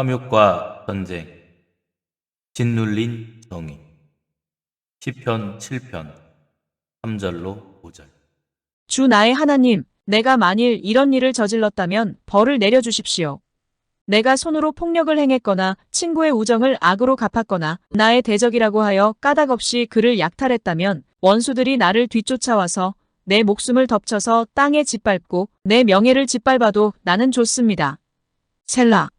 탐욕과 전쟁, 짓눌린 정의. 시편 7편 3절로 5절. 주 나의 하나님, 내가 만일 이런 일을 저질렀다면 벌을 내려주십시오. 내가 손으로 폭력을 행했거나 친구의 우정을 악으로 갚았거나 나의 대적이라고 하여 까닭없이 그를 약탈했다면 원수들이 나를 뒤쫓아와서 내 목숨을 덮쳐서 땅에 짓밟고 내 명예를 짓밟아도 나는 좋습니다. 셀라.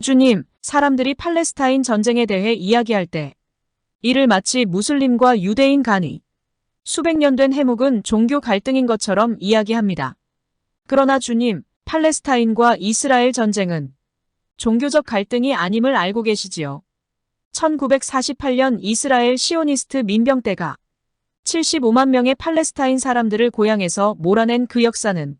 주님, 사람들이 팔레스타인 전쟁에 대해 이야기할 때 이를 마치 무슬림과 유대인 간의 수백 년 된 해묵은 종교 갈등인 것처럼 이야기합니다. 그러나 주님, 팔레스타인과 이스라엘 전쟁은 종교적 갈등이 아님을 알고 계시지요. 1948년 이스라엘 시오니스트 민병 때가 75만 명의 팔레스타인 사람들을 고향에서 몰아낸 그 역사는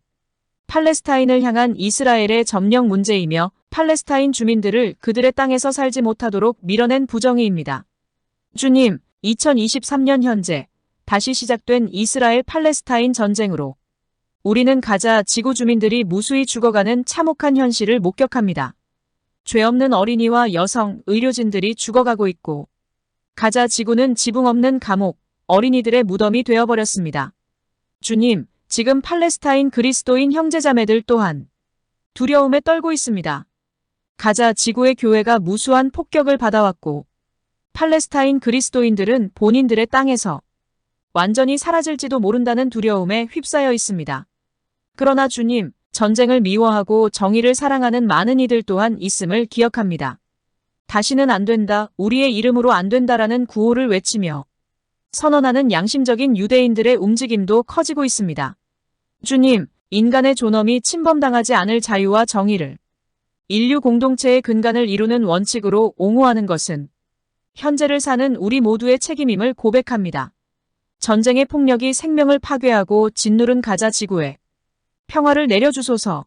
팔레스타인을 향한 이스라엘의 점령 문제이며 팔레스타인 주민들을 그들의 땅에서 살지 못하도록 밀어낸 부정의입니다. 주님, 2023년 현재 다시 시작된 이스라엘 팔레스타인 전쟁으로 우리는 가자 지구 주민들이 무수히 죽어가는 참혹한 현실을 목격합니다. 죄 없는 어린이와 여성, 의료진들이 죽어가고 있고 가자 지구는 지붕 없는 감옥, 어린이들의 무덤이 되어버렸습니다. 주님, 지금 팔레스타인 그리스도인 형제자매들 또한 두려움에 떨고 있습니다. 가자 지구의 교회가 무수한 폭격을 받아왔고 팔레스타인 그리스도인들은 본인들의 땅에서 완전히 사라질지도 모른다는 두려움에 휩싸여 있습니다. 그러나 주님, 전쟁을 미워하고 정의를 사랑하는 많은 이들 또한 있음을 기억합니다. 다시는 안 된다, 우리의 이름으로 안 된다라는 구호를 외치며 선언하는 양심적인 유대인들의 움직임도 커지고 있습니다. 주님, 인간의 존엄이 침범당하지 않을 자유와 정의를 인류 공동체의 근간을 이루는 원칙으로 옹호하는 것은 현재를 사는 우리 모두의 책임임을 고백합니다. 전쟁의 폭력이 생명을 파괴하고 짓누른 가자 지구에 평화를 내려주소서.